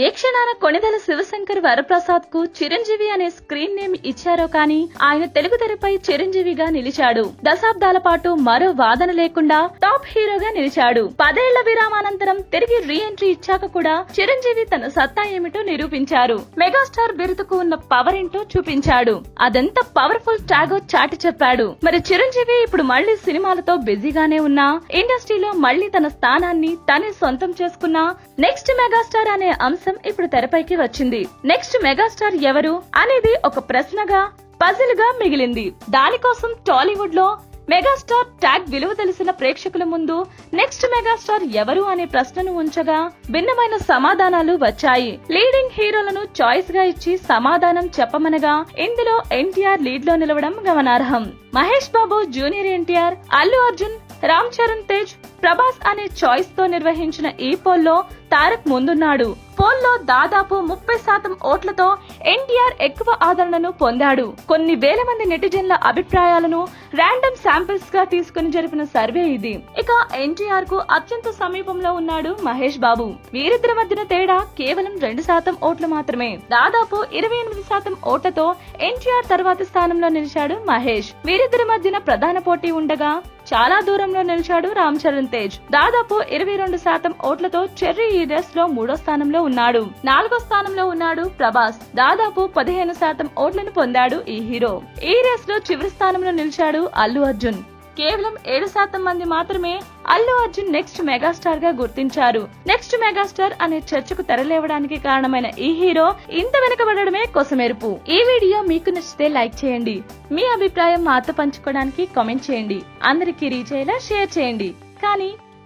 ఏ క్షణాన కొణిదెల శివశంకర్ వరప్రసాద్కు చిరంజీవి అనే screen name ఇచ్చారో కానీ ఆయన తెలుగు తెరపై చిరంజీవిగా నిలిచాడు. దశాబ్దాల పాటు మరో వాదన లేకుండా టాప్ హీరోగా నిలిచాడు. పదేళ్ళ విరామానంతరం తిరిగి రీ ఎంట్రీ ఇచ్చాక కూడా చిరంజీవి తన సత్తా ఏమిటో నిరూపించారు. మెగాస్టార్ బిరుదుకు ఉన్న పవర్ ఏంటో చూపించాడు. అదంతా పవర్ఫుల్ టాగో చాటి చెప్పాడు. మరి చిరంజీవి ఇప్పుడు మళ్ళీ సినిమాలతో బిజీగానే ఉన్నా ఇండస్ట్రీలో మళ్ళీ తన స్థానాన్ని తనే సొంతం చేసుకున్నా నెక్స్ట్ మెగాస్టార్ అనే అంశం ఇప్పుడు తెరపైకి వచ్చింది. నెక్స్ట్ మెగాస్టార్ ఎవరు అనేది ఒక ప్రశ్నగా పజిల్గా మిగిలింది. దానికోసం టాలీవుడ్లో మెగాస్టార్ ట్యాగ్ విలువ తెలిసిన ప్రేక్షకుల ముందు నెక్స్ట్ మెగాస్టార్ ఎవరు అనే ప్రశ్నను ఉంచగా భిన్నమైన సమాధానాలు వచ్చాయి. లీడింగ్ హీరోలను చాయిస్గా ఇచ్చి సమాధానం చెప్పమనగా ఇందులో ఎన్టీఆర్ లీడ్లో నిలవడం గమనార్హం. మహేష్ బాబు జూనియర్ ఎన్టీఆర్ అల్లు అర్జున్ రామ్ చరణ్ తేజ్ ప్రభాస్ అనే చాయిస్తో నిర్వహించిన ఈ పోల్లో తారక్ ముందున్నాడు. పోల్లో దాదాపు ముప్పై శాతం ఓట్లతో ఎన్టీఆర్ ఎక్కువ ఆదరణను పొందాడు. కొన్ని వేల మంది నెటిజన్ల అభిప్రాయాలను ర్యాండమ్ శాంపిల్స్గా తీసుకుని జరిపిన సర్వే ఇది. ఇక ఎన్టీఆర్కు అత్యంత సమీపంలో ఉన్నాడు మహేష్ బాబు. వీరిద్దరి మధ్యన తేడా కేవలం రెండు శాతం ఓట్లు మాత్రమే. దాదాపు ఇరవై ఎనిమిది శాతం ఓట్లతో ఎన్టీఆర్ తర్వాత స్థానంలో నిలిచాడు మహేష్. వీరిద్దరి మధ్యన ప్రధాన పోటీ ఉండగా చాలా దూరంలో నిలిచాడు రామ్ చరణ్ తేజ్. దాదాపు ఇరవై రెండు శాతం ఓట్లతో చెర్రీ ఈ లీడర్స్లో మూడో స్థానంలో ఉన్నాడు. నాలుగో స్థానంలో ఉన్నాడు ప్రభాస్. దాదాపు పదిహేను శాతం ఓట్లను పొందాడు ఈ హీరో. ఈ రేస్లో చివరి స్థానంలో నిలిచాడు అల్లు అర్జున్. కేవలం ఏడు శాతం మంది మాత్రమే అల్లు అర్జున్ నెక్స్ట్ మెగాస్టార్గా గుర్తించారు. నెక్స్ట్ మెగాస్టార్ అనే చర్చకు తెరలేవడానికి కారణమైన ఈ హీరో ఇంత వెనుకబడమే కొసమెరుపు. ఈ వీడియో మీకు నచ్చితే లైక్ చేయండి. మీ అభిప్రాయం మాతో పంచుకోవడానికి కామెంట్ చేయండి. అందరికీ రీచ్ అయ్యేలా షేర్ చేయండి. కానీ